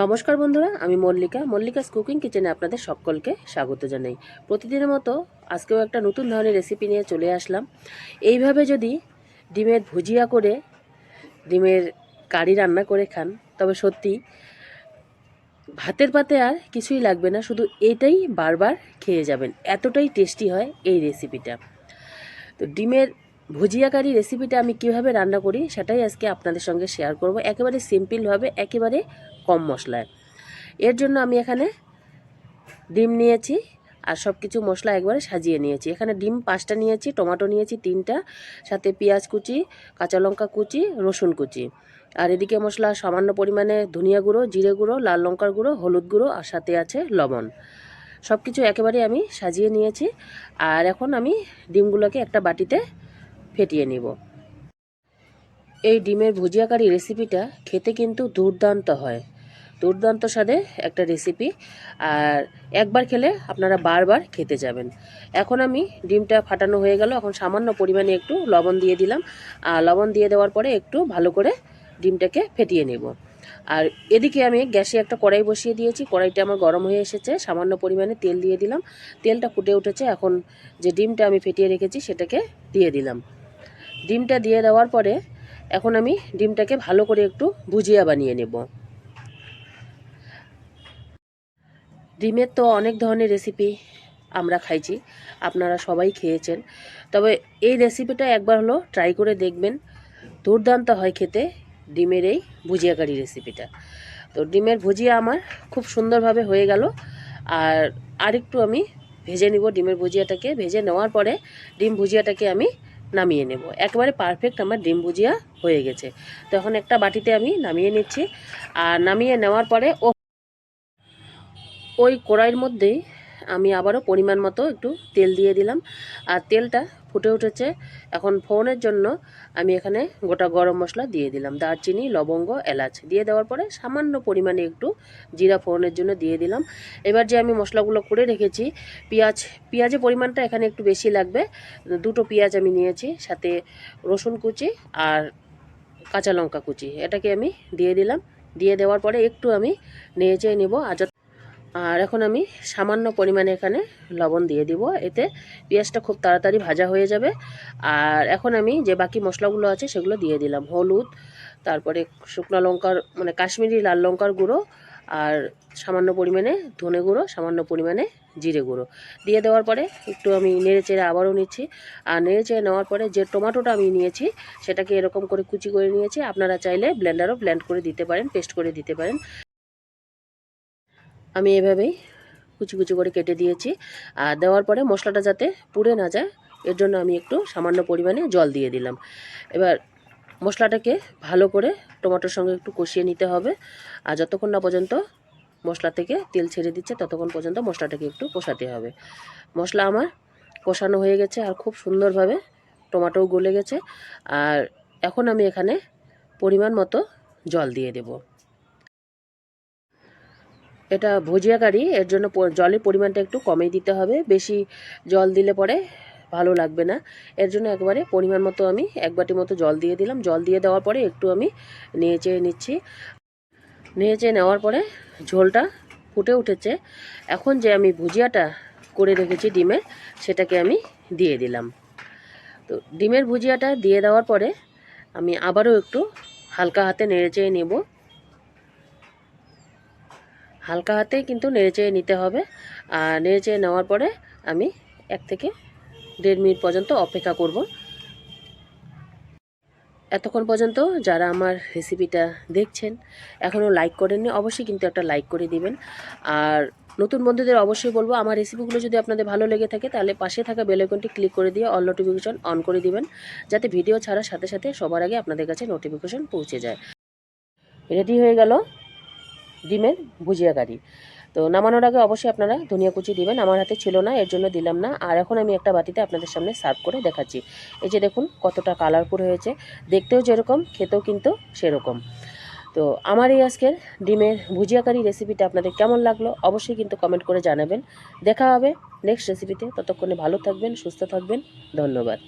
নমস্কার বন্ধুরা, আমি মল্লিকা। মল্লিকাস কুকিং কিচেনে আপনাদের সকলকে স্বাগত জানাই। প্রতিদিনের মতো আজকেও একটা নতুন ধরনের রেসিপি নিয়ে চলে আসলাম। এইভাবে যদি ডিমের ভুজিয়া করে, ডিমের কারি রান্না করে খান, তবে সত্যি ভাতের পাতে আর কিছুই লাগবে না, শুধু এটাই বারবার খেয়ে যাবেন। এতটাই টেস্টি হয় এই রেসিপিটা তো ডিমের ভুজিয়া কারি রেসিপিটা আমি কীভাবে রান্না করি, সেটাই আজকে আপনাদের সঙ্গে শেয়ার করব। একেবারে সিম্পলভাবে একেবারে কম মশলায়। এর জন্য আমি এখানে ডিম নিয়েছি আর সব কিছু মশলা একবারে সাজিয়ে নিয়েছি। এখানে ডিম পাঁচটা নিয়েছি, টমেটো নিয়েছি তিনটা, সাথে পেঁয়াজ কুচি, কাঁচা লঙ্কা কুচি, রসুন কুচি। আর এদিকে মশলা সামান্য পরিমাণে ধনিয়া গুঁড়ো, জিরে গুঁড়ো, লাল লঙ্কার গুঁড়ো, হলুদ গুঁড়ো আর সাথে আছে লবণ। সব কিছু একেবারে আমি সাজিয়ে নিয়েছি। আর এখন আমি ডিমগুলোকে একটা বাটিতে ফেটিয়ে নিব। এই ডিমের ভুজিয়া কারি রেসিপিটা খেতে কিন্তু দুর্দান্ত হয়। দুর্দান্ত স্বাদে একটা রেসিপি। আর একবার খেলে আপনারা বারবার খেতে যাবেন। এখন আমি ডিমটা ফাটানো হয়ে গেল। এখন সামান্য পরিমাণে একটু লবণ দিয়ে দিলাম। আর লবণ দিয়ে দেওয়ার পরে একটু ভালো করে ডিমটাকে ফেটিয়ে নেব। আর এদিকে আমি গ্যাসে একটা কড়াই বসিয়ে দিয়েছি। কড়াইটা আমার গরম হয়ে এসেছে। সামান্য পরিমাণে তেল দিয়ে দিলাম। তেলটা ফুটে উঠেছে। এখন যে ডিমটা আমি ফেটিয়ে রেখেছি সেটাকে দিয়ে দিলাম। ডিমটা দিয়ে দেওয়ার পরে এখন আমি ডিমটাকে ভালো করে একটু ভুজিয়া বানিয়ে নেব। ডিমের তো অনেক ধরনের রেসিপি আমরা খাইছি, আপনারা সবাই খেয়েছেন। তবে এই রেসিপিটা একবার হলো ট্রাই করে দেখবেন, দুর্দান্ত হয় খেতে ডিমের এই ভুজিয়া কারি রেসিপিটা তো ডিমের ভুজিয়া আমার খুব সুন্দরভাবে হয়ে গেল, আর আরেকটু আমি ভেজে নিব ডিমের ভুজিয়াটাকে। ভেজে নেওয়ার পরে ডিম ভুজিয়াটাকে আমি নামিয়ে নেব। একেবারে পারফেক্ট আমার ডিম ভুজিয়া হয়ে গেছে। তখন একটা বাটিতে আমি নামিয়ে নিচ্ছি। আর নামিয়ে নেওয়ার পরে ও ওই কড়াইয়ের মধ্যেই আমি আবারও পরিমাণ মতো একটু তেল দিয়ে দিলাম। আর তেলটা ফুটে উঠেছে। এখন ফোড়নের জন্য আমি এখানে গোটা গরম মশলা দিয়ে দিলাম। দারচিনি, লবঙ্গ, এলাচ দিয়ে দেওয়ার পরে সামান্য পরিমাণে একটু জিরা ফোড়নের জন্য দিয়ে দিলাম। এবার যে আমি মশলাগুলো করে রেখেছি, পেঁয়াজ, পেঁয়াজের পরিমাণটা এখানে একটু বেশি লাগবে। দুটো পেঁয়াজ আমি নিয়েছি, সাথে রসুন কুচি আর কাঁচা লঙ্কা কুচি। এটাকে আমি দিয়ে দিলাম। দিয়ে দেওয়ার পরে একটু আমি নেড়ে চেয়ে নেব। যত- আর এখন আমি সামান্য পরিমাণে এখানে লবণ দিয়ে দিব। এতে পেঁয়াজটা খুব তাড়াতাড়ি ভাজা হয়ে যাবে। আর এখন আমি যে বাকি মশলাগুলো আছে সেগুলো দিয়ে দিলাম। হলুদ, তারপরে শুকনো লঙ্কার মানে কাশ্মীরি লাল লঙ্কার গুঁড়ো, আর সামান্য পরিমাণে ধনে গুঁড়ো, সামান্য পরিমাণে জিরে গুঁড়ো। দিয়ে দেওয়ার পরে একটু আমি নেড়ে চেড়ে আবারও নিচ্ছি। আর নেড়ে চেড়ে নেওয়ার পরে যে টমাটোটা আমি নিয়েছি, সেটাকে এরকম করে কুচি করে নিয়েছি। আপনারা চাইলে ব্লেন্ডারও ব্লেন্ড করে দিতে পারেন পেস্ট করে দিতে পারেন। আমি এভাবেই কুচি কুচি করে কেটে দিয়েছি। আর দেওয়ার পরে মশলাটা যাতে পুড়ে না যায়, এর জন্য আমি একটু সামান্য পরিমাণে জল দিয়ে দিলাম। এবার মশলাটাকে ভালো করে টমেটোর সঙ্গে একটু কষিয়ে নিতে হবে। আর যতক্ষণ না পর্যন্ত মশলা থেকে তেল ছেড়ে দিচ্ছে, ততক্ষণ পর্যন্ত মশলাটাকে একটু কষাতে হবে। মশলা আমার কষানো হয়ে গেছে আর খুব সুন্দরভাবে টমেটোও গলে গেছে। আর এখন আমি এখানে পরিমাণ মতো জল দিয়ে দেবো। এটা ভুজিয়া কারি এর জন্য জলের পরিমাণটা একটু কমই দিতে হবে। বেশি জল দিলে পরে ভালো লাগবে না। এর জন্য একবারে পরিমাণ মতো আমি এক বাটি মতো জল দিয়ে দিলাম। জল দিয়ে দেওয়ার পরে একটু আমি নিয়ে চেয়ে নিচ্ছি। নিয়ে চেয়ে নেওয়ার পরে ঝোলটা ফুটে উঠেছে। এখন যে আমি ভুজিয়াটা করে রেখেছি ডিমের সেটাকে আমি দিয়ে দিলাম। তো ডিমের ভুজিয়াটা দিয়ে দেওয়ার পরে আমি আবারও একটু হালকা হাতে নেড়ে চেয়ে নেব। হালকা হাতেই কিন্তু নেড়েচেড়ে নিতে হবে। আর নেড়েচেড়ে নেওয়ার পরে আমি এক থেকে দেড় মিনিট পর্যন্ত অপেক্ষা করব। এতক্ষণ পর্যন্ত যারা আমার রেসিপিটা দেখছেন, এখনও লাইক করেননি, অবশ্যই কিন্তু একটা লাইক করে দিবেন। আর নতুন বন্ধুদের অবশ্যই বলব, আমার রেসিপিগুলো যদি আপনাদের ভালো লেগে থাকে, তাহলে পাশে থাকা বেল আইকনটি ক্লিক করে দিয়ে অল নোটিফিকেশন অন করে দিবেন, যাতে ভিডিও ছাড়ার সাথে সাথে সবার আগে আপনাদের কাছে নোটিফিকেশন পৌঁছে যায়। রেডি হয়ে গেল ডিমের ভুজিয়া কারি তো নামানোর আগে অবশ্যই আপনারা ধনিয়া কুচি দিবেন, আমার হাতে ছিল না, এর জন্য দিলাম না। আর এখন আমি একটা বাটিতে আপনাদের সামনে সার্ভ করে দেখাচ্ছি। এই যে দেখুন, কতটা কালারফুল হয়েছে। দেখতেও যেরকম, খেতেও কিন্তু সেরকম। তো আমার এই আজকের ডিমের ভুজিয়া কারি রেসিপিটা আপনাদের কেমন লাগল, অবশ্যই কিন্তু কমেন্ট করে জানাবেন। দেখা হবে নেক্সট রেসিপিতে ততক্ষণে ভালো থাকবেন, সুস্থ থাকবেন। ধন্যবাদ।